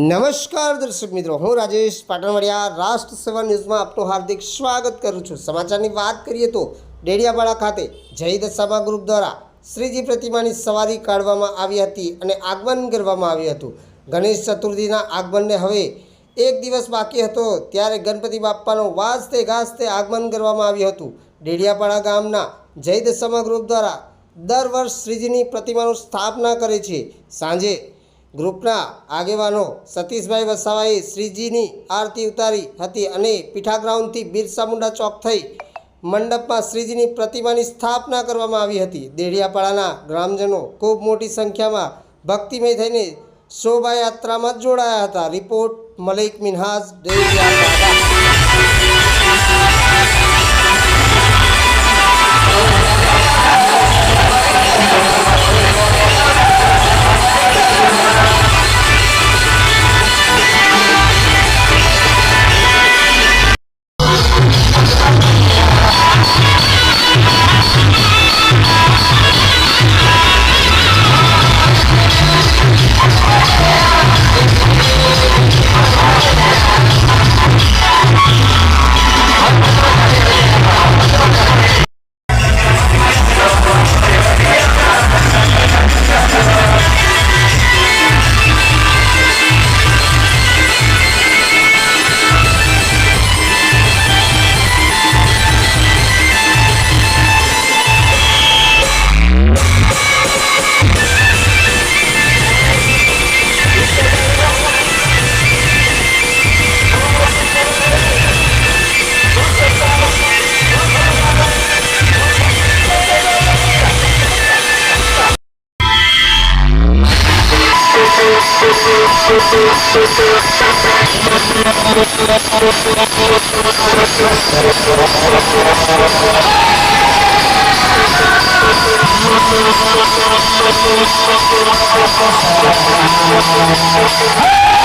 નમસ્કાર દર્શક મિત્રો, હું રાજેશ પાટણવાડિયા, રાષ્ટ્ર સેવા ન્યૂઝમાં આપનું હાર્દિક સ્વાગત કરું છું. સમાચારની વાત કરીએ તો ડેડિયાપાડા ખાતે જય દશામા ગ્રુપ દ્વારા શ્રીજી પ્રતિમાની સવારી કાઢવામાં આવી હતી અને આગમન કરવામાં આવ્યું હતું. ગણેશ ચતુર્થીના આગમનને હવે એક દિવસ બાકી હતો ત્યારે ગણપતિ બાપ્પાનો વાજતે ગાજતે આગમન કરવામાં આવ્યું હતું. ડેડિયાપાડા ગામના જય દશામા ગ્રુપ દ્વારા દર વર્ષ શ્રીજીની પ્રતિમાનું સ્થાપના કરે છે. સાંજે ગ્રુપના આગેવાનો સતીશભાઈ વસાવાએ શ્રીજીની આરતી ઉતારી હતી અને પીઠા ગ્રાઉન્ડથી બિરસા ચોક થઈ મંડપમાં શ્રીજીની પ્રતિમાની સ્થાપના કરવામાં આવી હતી. દેડિયાપાડાના ગ્રામજનો ખૂબ મોટી સંખ્યામાં ભક્તિમય થઈને શોભાયાત્રામાં જોડાયા હતા. Report Malik Minhaj Dediapada Hey!